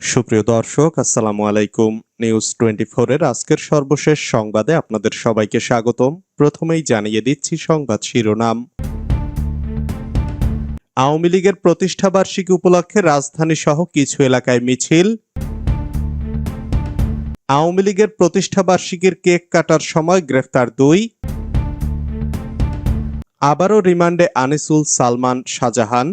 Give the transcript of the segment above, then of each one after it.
সুপ্রিয় দর্শক, আসসালামু আলাইকুম। নিউজ টোয়েন্টি এর আজকের সর্বশেষ সংবাদে আপনাদের সবাইকে স্বাগতম। প্রথমেই জানিয়ে দিচ্ছি সংবাদ শিরোনাম। আওয়ামী লীগের প্রতিষ্ঠা বার্ষিকী উপলক্ষে রাজধানী সহ কিছু এলাকায় মিছিল। আওয়ামী লীগের প্রতিষ্ঠা বার্ষিকীর কেক কাটার সময় গ্রেফতার দুই। আবারও রিমান্ডে আনিসুল সালমান শাহজাহান।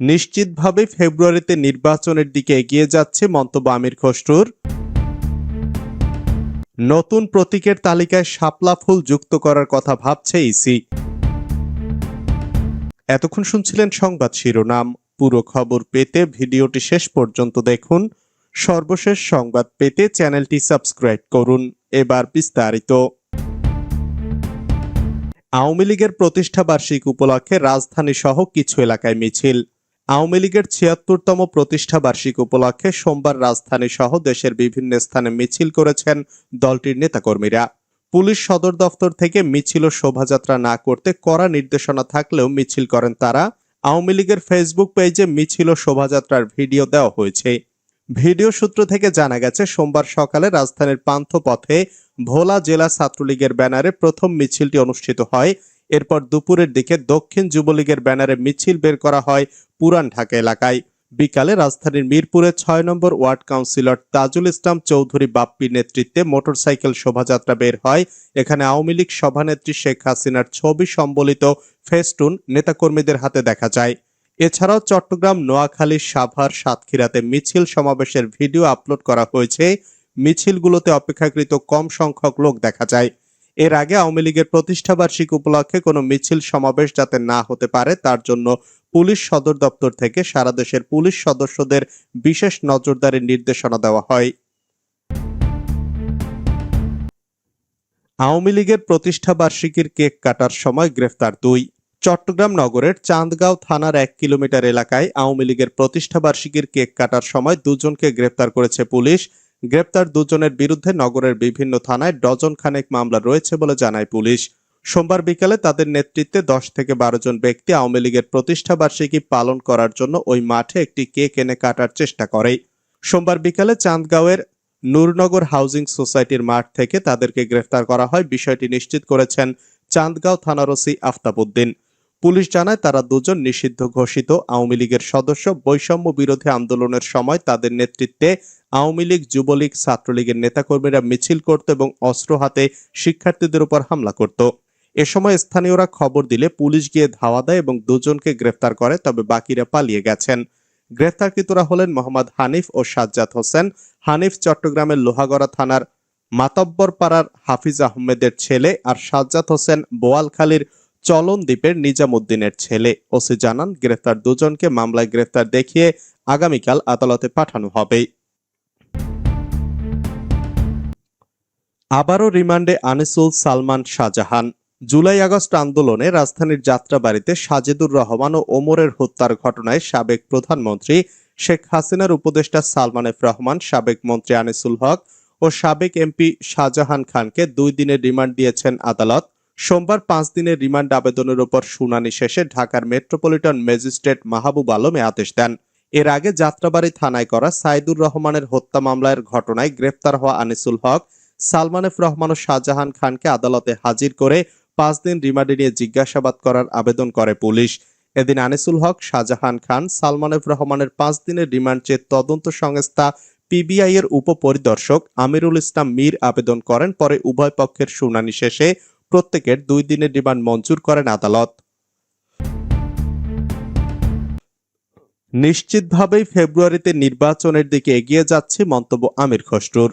নিশ্চিতভাবে ফেব্রুয়ারিতে নির্বাচনের দিকে এগিয়ে যাচ্ছে মন্তব্য আমির খসরুর। নতুন প্রতীকের তালিকায় শাপলা ফুল যুক্ত করার কথা ভাবছে ইসি। এতক্ষণ শুনছিলেন সংবাদ শিরোনাম। পুরো খবর পেতে ভিডিওটি শেষ পর্যন্ত দেখুন। সর্বশেষ সংবাদ পেতে চ্যানেলটি সাবস্ক্রাইব করুন। এবার বিস্তারিত। আওয়ামী লীগের প্রতিষ্ঠা বার্ষিকী উপলক্ষে রাজধানী সহ কিছু এলাকায় মিছিল। আওয়ামী লীগের ছিয়াত্তরতম প্রতিষ্ঠা বার্ষিক উপলক্ষে সোমবার রাজধানী সহ দেশের বিভিন্ন স্থানে মিছিল করেছেন দলটির নেতাকর্মীরা। পুলিশ সদর দফতর থেকে মিছিল শোভাযাত্রা না করতে কড়া নির্দেশনা থাকলেও মিছিল করেন তারা। আওয়ামী লীগের ফেসবুক পেজে মিছিল শোভাযাত্রার ভিডিও দেওয়া হয়েছে। ভিডিও সূত্র থেকে জানা গেছে, সোমবার সকালে রাজধানীর পান্থপথে ভোলা জেলা ছাত্রলীগের ব্যানারে প্রথম মিছিলটি অনুষ্ঠিত হয়। এরপর দুপুরের দিকে দক্ষিণ যুবলীগের ব্যানারে মিছিল বের করা হয় পুরান ঢাকা এলাকায়। বিকালে রাজধানীর মিরপুরে ছয় number ward councillor Tajul Islam Chowdhury বাপ্পির নেতৃত্বে মোটরসাইকেল শোভাযাত্রা বের হয়। এখানে আওয়ামী লীগ সভানেত্রী শেখ হাসিনার ছবি সম্বলিত ফেস্টুন নেতাকর্মীদের হাতে দেখা যায়। এছাড়াও চট্টগ্রাম, নোয়াখালী, সাভার, সাতক্ষীরাতে মিছিল সমাবেশের ভিডিও আপলোড করা হয়েছে। মিছিলগুলোতে অপেক্ষাকৃত কম সংখ্যক লোক দেখা যায়। এর আগে আওয়ামী লীগের প্রতিষ্ঠা বার্ষিকী উপলক্ষে কোনো মিছিল, সমাবেশ যাতে না হতে পারে, তার জন্য পুলিশ সদর দপ্তর থেকে সারা দেশের পুলিশ সদস্যদের বিশেষ নজরদারির নির্দেশনা দেওয়া হয়। আওয়ামী লীগের প্রতিষ্ঠা বার্ষিকীর কেক কাটার সময় গ্রেফতার দুই। চট্টগ্রাম নগরের চাঁদগাঁও থানার এক কিলোমিটার এলাকায় আওয়ামী লীগের প্রতিষ্ঠাবার্ষিকীর কেক কাটার সময় দুজনকে গ্রেফতার করেছে পুলিশ। গ্রেপ্তার দুজনের বিরুদ্ধে নগরের বিভিন্ন থানায় ডজন খানেক মামলা রয়েছে বলে জানায় পুলিশ। সোমবার বিকালে তাদের নেতৃত্বে দশ থেকে বারো জন ব্যক্তি আওয়ামী লীগের প্রতিষ্ঠা বার্ষিকী পালন করার জন্য ওই মাঠে একটি কেক এনে কাটার চেষ্টা করে। সোমবার বিকালে চাঁদগাঁওয়ের নূরনগর হাউজিং সোসাইটির মাঠ থেকে তাদেরকে গ্রেফতার করা হয়। বিষয়টি নিশ্চিত করেছেন চাঁদগাঁও থানার ওসি আফতাবুদ্দিন পুলিশ জানায়, তারা দুজন নিষিদ্ধ ঘোষিত আওয়ামী লীগের সদস্য। বৈষম্য বিরোধী আন্দোলনের সময় তাদের নেতৃত্বে আওয়ামী লীগ, যুবলীগ, ছাত্রলীগের নেতাকর্মীরা মিছিল করত এবং অস্ত্র হাতে শিক্ষার্থীদের উপর হামলা করত। এ সময় স্থানীয়রা খবর দিলে পুলিশ গিয়ে ধাওয়া দেয় এবং দুজনকে গ্রেফতার করে, তবে বাকিরা পালিয়ে গেছেন। গ্রেফতারকৃতরা হলেন মোহাম্মদ হানিফ ও সাজ্জাদ হোসেন। হানিফ চট্টগ্রামের লোহাগড়া থানার মাতব্বর পাড়ার হাফিজ আহমেদের ছেলে আর সাজ্জাদ হোসেন বোয়ালখালীর চলন দ্বীপের নিজামুদ্দিনের ছেলে। ওসি জানান, গ্রেফতার দুজনকে মামলায় গ্রেফতার দেখিয়ে আগামীকাল আদালতে পাঠানো হবে। আবারও রিমান্ডে আনিসুল সালমান শাহজাহান। জুলাই আগস্ট আন্দোলনে রাজধানীর যাত্রাবাড়িতে সাজেদুর রহমান ও ওমরের হত্যার ঘটনায় সাবেক প্রধানমন্ত্রী শেখ হাসিনার উপদেষ্টা সালমান এফ রহমান, সাবেক মন্ত্রী আনিসুল হক ও সাবেক এমপি শাহজাহান খানকে দুই দিনের রিমান্ড দিয়েছেন আদালত। সোমবার পাঁচ দিনের রিমান্ড আবেদনের উপর শুনানি শেষে ঢাকার মেট্রোপলিটন ম্যাজিস্ট্রেট মাহবুব আলম আদেশ দেন। এর আগে যাত্রাবাড়ি থানায় করা সাইদুর রহমানের হত্যা মামলার ঘটনায় গ্রেফতার হওয়া আনিসুল হক সালমান এফ রহমান ও শাহজাহান খানকে আদালতে হাজির করে পাঁচ দিন রিমান্ডে নিয়ে জিজ্ঞাসাবাদ করার আবেদন করে পুলিশ। এদিন আনিসুল হক, শাহজাহান খান, সালমান এফ রহমানের পাঁচ দিনের রিমান্ড চেয়ে তদন্ত সংস্থা পিবিআই এর উপপরিদর্শক আমিরুল ইসলাম মীর আবেদন করেন, পরে উভয় পক্ষের শুনানি শেষে প্রত্যেকের দুই দিনের রিমান্ড মঞ্জুর করেন আদালত। নিশ্চিতভাবেই ফেব্রুয়ারিতে নির্বাচনের দিকে এগিয়ে যাচ্ছে মন্তব্য আমির খসরুর।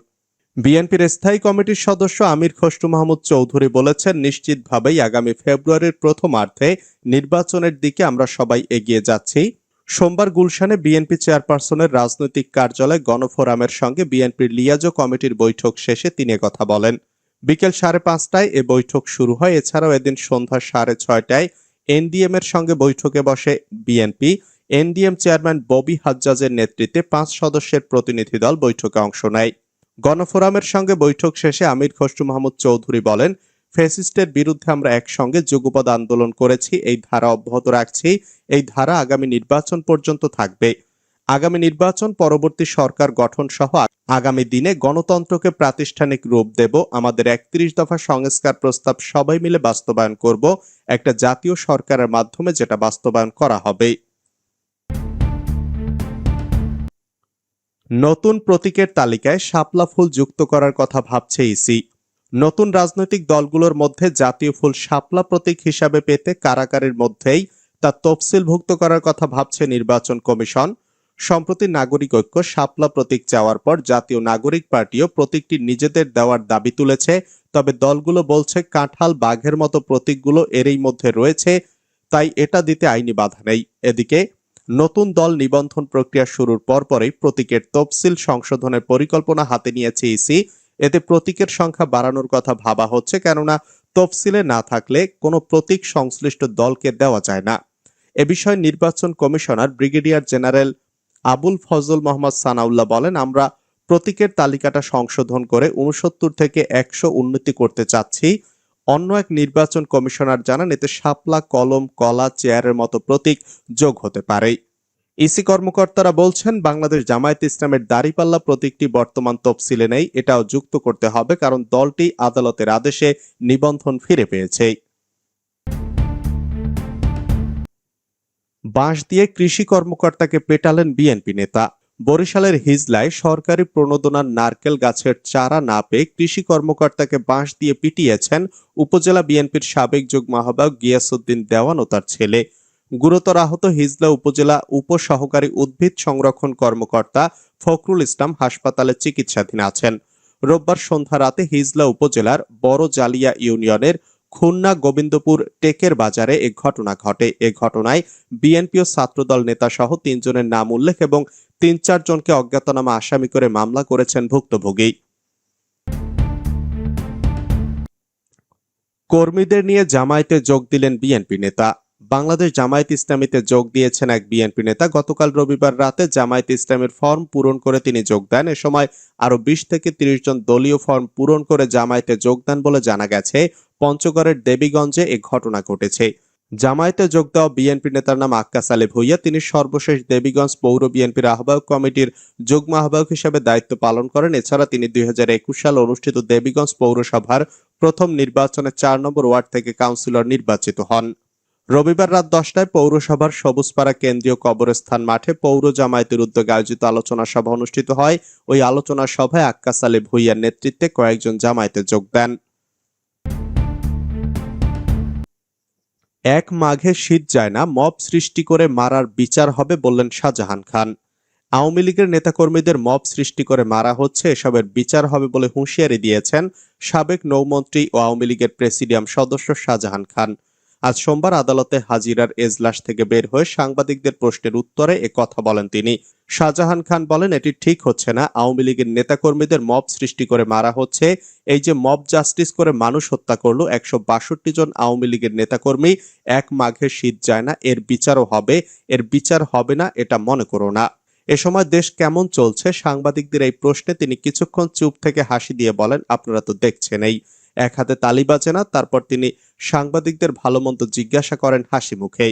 বিএনপির স্থায়ী কমিটির সদস্য আমির খসরু মাহমুদ চৌধুরী বলেছেন, নিশ্চিতভাবেই আগামী ফেব্রুয়ারির প্রথমার্ধে নির্বাচনের দিকে আমরা সবাই এগিয়ে যাচ্ছি। সোমবার গুলশানে বিএনপি চেয়ারপারসনের রাজনৈতিক কার্যালয় গণফোরামের সঙ্গে বিএনপির লিয়াজো কমিটির বৈঠক শেষে তিনি কথা বলেন। বিকেল সাড়ে পাঁচটায় এ বৈঠক শুরু হয়। এছাড়াও এদিন সন্ধ্যা সাড়ে ছয়টায় এনডিএম এর সঙ্গে বৈঠকে বসে বিএনপি। এনডিএম চেয়ারম্যান ববি হাজ্জাজের নেতৃত্বে পাঁচ সদস্যের প্রতিনিধি দল বৈঠকে অংশ নেয়। গণফোরামের সঙ্গে বৈঠক শেষে আমির খসরু মাহমুদ চৌধুরী বলেন, ফেসিস্টের বিরুদ্ধে আমরা একসঙ্গে যুগপদ আন্দোলন করেছি, এই ধারা অব্যাহত রাখছি, এই ধারা আগামী নির্বাচন পর্যন্ত থাকবে। আগামী নির্বাচন, পরবর্তী সরকার গঠন সহ আগামী দিনে গণতন্ত্রকে প্রাতিষ্ঠানিক রূপ দেব, আমাদের একত্রিশ দফা সংস্কার প্রস্তাব সবাই মিলে বাস্তবায়ন করব, একটা জাতীয় সরকারের মাধ্যমে যেটা বাস্তবায়ন করা হবে। নতুন প্রতীকের তালিকায় শাপলা ফুল যুক্ত করার কথা ভাবছে ইসি। নতুন রাজনৈতিক দলগুলোর মধ্যে জাতীয় ফুল শাপলা প্রতীক হিসাবে পেতে কারাগারের মধ্যেই তা তফসিলভুক্ত করার কথা ভাবছে নির্বাচন কমিশন। সম্প্রতি নাগরিক ঐক্য শাপলা প্রতীক চাওয়ার পর জাতীয় নাগরিক পার্টিও প্রতীকটি নিজেদের দেওয়ার দাবি তুলেছে, তবে দলগুলো বলছে কাঁঠাল বাঘের মতো প্রতীকগুলো এরই মধ্যে রয়েছে, তাই এটা দিতে আইনি বাধা নেই। এদিকে নতুন দল নিবন্ধন প্রক্রিয়া শুরুর পরপরই প্রতীকের তফসিল সংশোধনের পরিকল্পনা হাতে নিয়েছে ইসি। এতে প্রতীকের সংখ্যা বাড়ানোর কথা ভাবা হচ্ছে, কেননা তফসিলে না থাকলে কোনো প্রতীক সংশ্লিষ্ট দলকে দেওয়া যায় না। এ বিষয়ে নির্বাচন commissioner brigadier general Abul Fazal Mohammad Sanaullah বলেন, আমরা প্রতীকের তালিকাটা সংশোধন করে উনসত্তর থেকে একশো উন্নতি করতে চাচ্ছি। অন্য এক নির্বাচন কমিশনার জানান, এতে শাপলা, কলম, কলা, চেয়ারের মতো প্রতীক যোগ হতে পারে। ইসি কর্মকর্তারা বলছেন, বাংলাদেশ জামায়াত ইসলামের দাড়িপাল্লা প্রতীকটি বর্তমান তফসিলে নেই, এটাও যুক্ত করতে হবে কারণ দলটি আদালতের আদেশে নিবন্ধন ফিরে পেয়েছে। বাঁশ দিয়ে কৃষি কর্মকর্তাকে পেটালেন বিএনপি নেতা। বরিশালের হিজলায় সরকারি প্রণোদনার নারকেল গাছের চারা না পেয়ে কৃষি কর্মকর্তাকে বাঁশ দিয়ে পিটিয়েছেন উপজেলা বিএনপির সাবেক যুগ্ম আহ্বায়ক গিয়াসুদ্দিন দেওয়ান ও তার ছেলে। গুরুতর আহত হিজলা উপজেলা উপসহকারী উদ্ভিদ সংরক্ষণ কর্মকর্তা ফখরুল ইসলাম হাসপাতালে চিকিৎসাধীন আছেন। রোববার সন্ধ্যা রাতে হিজলা উপজেলার বড় জালিয়া ইউনিয়নের খুলনা গোবিন্দপুর টেকের বাজারে এ ঘটনা ঘটে। এ ঘটনায় বিএনপি ও ছাত্রদল নেতা সহ তিনজনের নাম উল্লেখ এবং তিন চার জনকে অজ্ঞাতনামা আসামি করে মামলা করেছেন ভুক্তভোগী। কর্মীদের নিয়ে জামায়াতে যোগ দিলেন বিএনপি নেতা। বাংলাদেশ জামায়াত ইসলামীতে যোগ দিয়েছেন এক বিএনপি নেতা। গতকাল রবিবার রাতে জামায়াত ইসলামের ফর্ম পূরণ করে তিনি যোগ দেন। এ সময় আরও বিশ থেকে তিরিশ জন দলীয় ফর্ম পূরণ করে জামায়াতে যোগ দেন বলে জানা গেছে। পঞ্চগড়ের দেবীগঞ্জে এ ঘটনা ঘটেছে। জামায়াতে যোগ দেওয়া বিএনপি নেতার নাম আক্কাস আলী ভুইয়া। তিনি সর্বশেষ দেবীগঞ্জ পৌর বিএনপির আহ্বায়ক কমিটির যুগ্ম আহ্বায়ক হিসেবে দায়িত্ব পালন করেন। এছাড়া তিনি দুই সালে অনুষ্ঠিত দেবীগঞ্জ পৌরসভার প্রথম নির্বাচনে চার নম্বর ওয়ার্ড থেকে কাউন্সিলর নির্বাচিত হন। রবিবার রাত দশটায় পৌরসভার সবুজপাড়া কেন্দ্রীয় কবরস্থান মাঠে পৌর জামায়াতের উদ্যোগে আয়োজিত আলোচনা সভা অনুষ্ঠিত হয়। ওই আলোচনা সভায় আক্কাস আলী ভুইয়ার নেতৃত্বে কয়েকজন জামায়াতে যোগ দেন। এক মাঘে শীত যায় না, মব সৃষ্টি করে মারার বিচার হবে বললেন শাহজাহান খান। আওয়ামী লীগের নেতাকর্মীদের মব সৃষ্টি করে মারা হচ্ছে, এসবের বিচার হবে বলে হুঁশিয়ারি দিয়েছেন সাবেক নৌমন্ত্রী ও আওয়ামী লীগের প্রেসিডিয়াম সদস্য শাহজাহান খান। আজ সোমবার আদালতে হাজিরার এজলাস থেকে বের হয়ে সাংবাদিকদের প্রশ্নের উত্তরে এ কথা বলেন তিনি। শাহজাহান খান বলেন, এটি ঠিক হচ্ছে না। আওয়ামী লীগের নেতাকর্মীদের মব সৃষ্টি করে মারা হচ্ছে। এই যে মব জাস্টিস করে মানুষ হত্যা করল, একশো বাষট্টি জন আওয়ামী লীগের নেতাকর্মী, এক মাঘে শীত যায় না। এর বিচারও হবে। এর বিচার হবে না, এটা মনে করো না। এ সময় দেশ কেমন চলছে? সাংবাদিকদের এই প্রশ্নে তিনি কিছুক্ষণ চুপ থেকে হাসি দিয়ে বলেন, আপনারা তো দেখছেনই। এক হাতে তালি বাজে না তারপর তিনি সাংবাদিকদের ভালো মন্দ জিজ্ঞাসা করেন হাসি মুখে